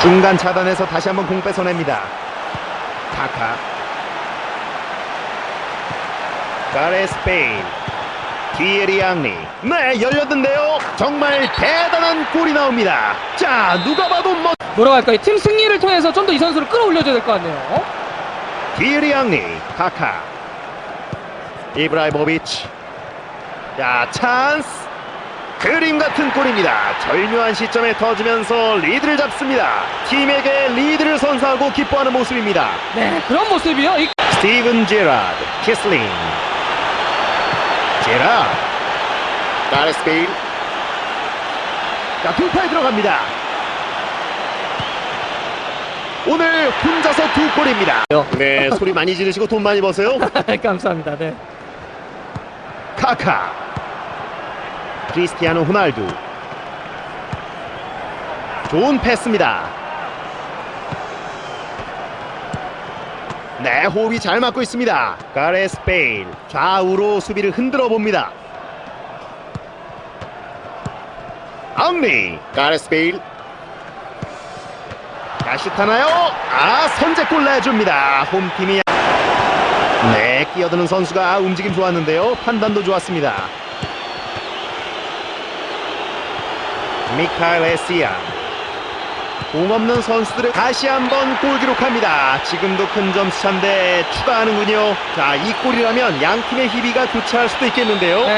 중간 차단해서 다시 한번 공 뺏어냅니다. 카카. 가레스 베일. 디에리 앙리. 네, 열렸는데요. 정말 대단한 골이 나옵니다. 자, 누가 봐도 멋. 뭐라고 할까요? 팀 승리를 통해서 좀 더 이 선수를 끌어올려줘야 될 것 같네요. 디에리 앙리. 카카. 이브라이모비치. 자, 찬스. 그림 같은 골입니다. 절묘한 시점에 터지면서 리드를 잡습니다. 팀에게 리드를 선사하고 기뻐하는 모습입니다. 네, 그런 모습이요. 이 스티븐 제라드, 키슬링. 제라드. 가레스 베일. 자, 돌파에 들어갑니다. 오늘 혼자서 두 골입니다. 네, 소리 많이 지르시고 돈 많이 버세요. 감사합니다. 네. 카카. 크리스티아노 호날두. 좋은 패스입니다. 네, 호흡이 잘 맞고 있습니다. 가레스 베일 좌우로 수비를 흔들어 봅니다. 앙리 가레스 베일 자, 슛하나요? 아, 선제골 내줍니다. 홈팀이 네, 끼어드는 선수가 움직임 좋았는데요. 판단도 좋았습니다. 미카엘 에시아. 공 없는 선수들을 다시 한번 골 기록합니다. 지금도 큰 점수 차인데 추가하는군요. 자, 이 골이라면 양 팀의 희비가 교차할 수도 있겠는데요. 네.